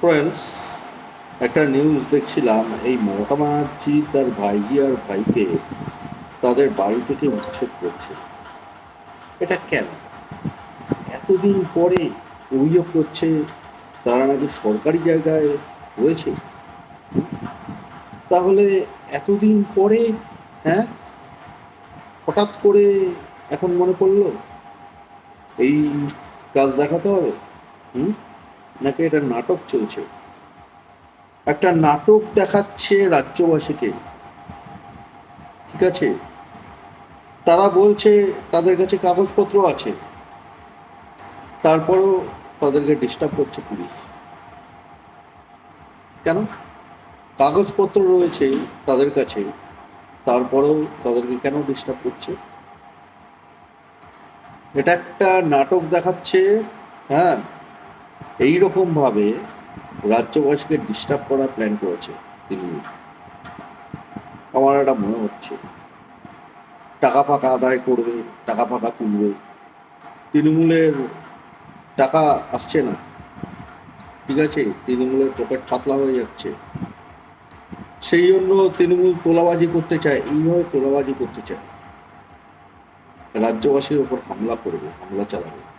Friends একটা news দেখছিলাম, এই মমতা ব্যানার্জি তার ভাইজি আর ভাইকে তাদের বাড়ি থেকে উচ্ছেদ করছে। এটা কেন? এতদিন পরে অভিযোগ করছে, তারা নাকি সরকারি জায়গায় রয়েছে। তাহলে এতদিন পরে হ্যাঁ? হঠাৎ করে এখন মনে পড়ল, এই কাজ দেখাতে হবে, হুম? নাকি এটা নাটক চলছে? একটা নাটক দেখাচ্ছে রাজ্যবাসীকে। ঠিক আছে? তারা বলছে তাদের কাছে কাগজপত্র আছে। তারপরেও তাদেরকে ডিস্টার্ব করছে পুলিশ। কেন? কাগজপত্র রয়েছে তাদের কাছে। তারপরেও তাদেরকে কেন ডিস্টার্ব করছে? এটা একটা নাটক দেখাচ্ছে হ্যাঁ এইরকম ভাবে রাজ্যবাসীকে ডিস্টার্ব করার প্ল্যান করেছে তৃণমূল আমার এটা মনে হচ্ছে, টাকা ফাঁকা আদায় করবে, টাকা ফাঁকা তুলবে। তৃণমূলের টাকা আসছে না। ঠিক আছে, তৃণমূলের পকেট পাতলা হয়ে যাচ্ছে। সেই জন্য তৃণমূল তোলাবাজি করতে চায়, এইভাবে তোলাবাজি করতে চায়। রাজ্যবাসীর ওপর হামলা করবে, হামলা চালাবে।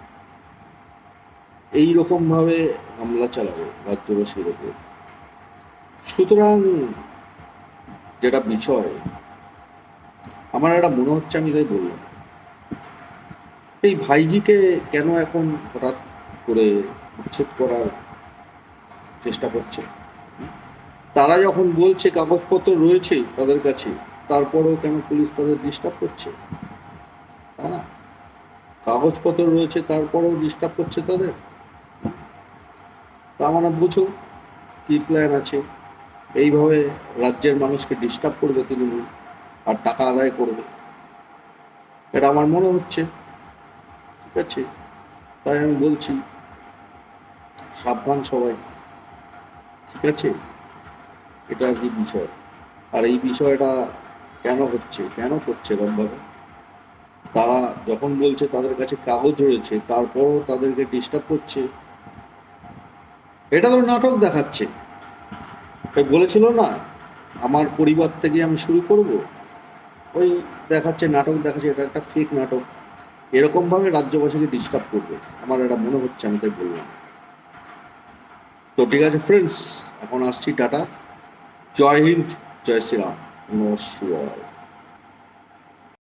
এই রকম ভাবে হামলা চালাবে রাজ্যবাসীর ওপর। সুতরাং যেটা বিষয়, আমার একটা মনে হচ্ছে, আমি তাই বললাম। এই ভাইজিকে কেন এখন হঠাৎ করে উচ্ছেদ করার চেষ্টা করছে? তারা যখন বলছে কাগজপত্র রয়েছে তাদের কাছে, তারপরেও কেন পুলিশ তাদের ডিস্টার্ব করছে? তাই না। কাগজপত্র রয়েছে, তারপরেও ডিস্টার্ব করছে তাদের? তা মানে বুঝো কি প্ল্যান আছে? এইভাবে রাজ্যের মানুষকে ডিস্টার্ব করবে তৃণমূল আর টাকা আদায় করবে। এটা আমার মনে হচ্ছে। ঠিক আছে? তাই আমি বলছি, সাবধান সবাই। ঠিক আছে? এটা আর কি বিষয়? আর এই বিষয়টা কেন হচ্ছে? কেন করছে এরকমভাবে তারা যখন বলছে তাদের কাছে কাগজ রয়েছে, তারপরও তাদেরকে ডিস্টার্ব করছে। এটা তো নাটক দেখাচ্ছে। বলেছিল না, আমার পরিবার থেকে আমি শুরু করব। ওই দেখাচ্ছে, নাটক দেখাচ্ছে, এটা একটা ফেক নাটক। এরকমভাবে রাজ্যবাসীকে ডিস্টার্ব করবে। আমার এটা মনে হচ্ছে, আমি তাই বললাম। তো ঠিক আছে ফ্রেন্ডস এখন আসছি টাটা। জয় হিন্দ, জয় শ্রীরাম। নমস্কার।